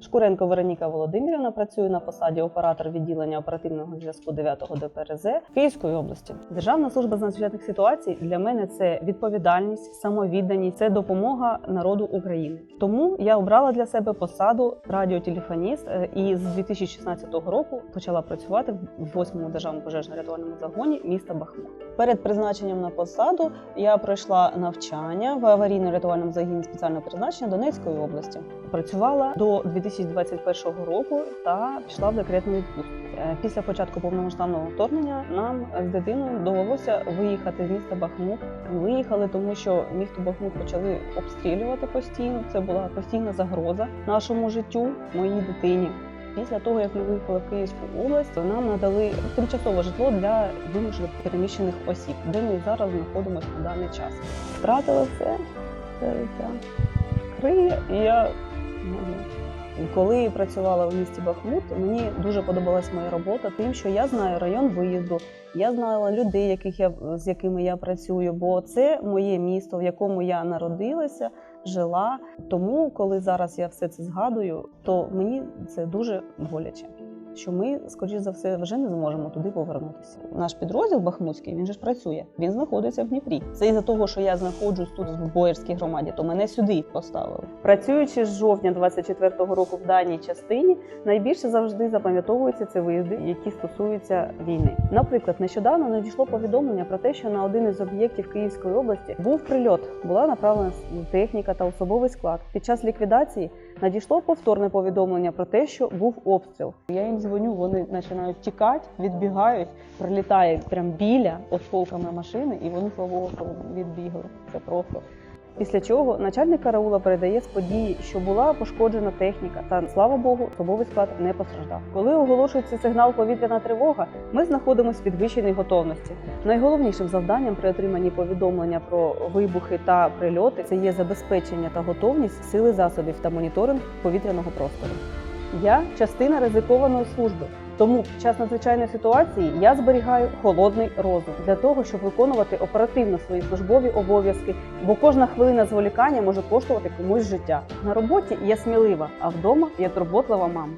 Шкуренко Вероніка Володимирівна працює на посаді оператор відділення оперативного зв'язку 9-го ДПРЗ Київської області. Державна служба з надзвичайних ситуацій для мене це відповідальність, самовідданість, це допомога народу України. Тому я обрала для себе посаду радіотелефоніст е, і з 2016 року почала працювати в 8-му державному пожежно-рятувальному загоні міста Бахмут. Перед призначенням на посаду я пройшла навчання в аварійно-рятувальному загоні спеціального призначення Донецької області. Працювала до 2021 року та пішла в декретну відпустку. Е, Після початку повномасштабного вторгнення нам з дитиною довелося виїхати з міста Бахмут. Виїхали, тому що місто Бахмут почали обстрілювати постійно. Це була постійна загроза нашому життю, моїй дитині. Після того, як ми виїхали в Київську область, нам надали тимчасове житло для вимушено переміщених осіб, де ми зараз знаходимося на даний час. Втратила все, все життя. Криє, і я не знаю. І Коли працювала в місті Бахмут, мені дуже подобалась моя робота, тим, що я знаю район виїзду, я знала людей, яких я з якими я працюю, бо це моє місто, в якому я народилася, жила. Тому, коли зараз я все це згадую, то мені це дуже боляче. Що ми, скоріш за все, вже не зможемо туди повернутися. Наш підрозділ Бахмутський він же ж працює. Він знаходиться в Дніпрі. Це із-за того, що я знаходжусь тут в Боярській громаді, то мене сюди поставили. Працюючи з жовтня 24-го року в даній частині, найбільше завжди запам'ятовуються це виїзди, які стосуються війни. Наприклад, нещодавно надійшло повідомлення про те, що на один із об'єктів Київської області був прильот, була направлена техніка та особовий склад. Під час ліквідації надійшло повторне повідомлення про те, що був обстріл. Я їм дзвоню, вони починають тікати, відбігають, прилітає прям біля осколками машини, і вони слава Богу, відбігли. Це просто. Після чого начальник караула передає з події, що була пошкоджена техніка, та слава Богу, особовий склад не постраждав. Коли оголошується сигнал повітряна тривога, ми знаходимося в підвищеній готовності. Найголовнішим завданням при отриманні повідомлення про вибухи та прильоти це є забезпечення та готовність сили засобів та моніторинг повітряного простору. Я частина ризикованої служби. Тому під час надзвичайної ситуації я зберігаю холодний розум для того, щоб виконувати оперативно свої службові обов'язки, бо кожна хвилина зволікання може коштувати комусь життя. На роботі я смілива, а вдома я турботлива мама.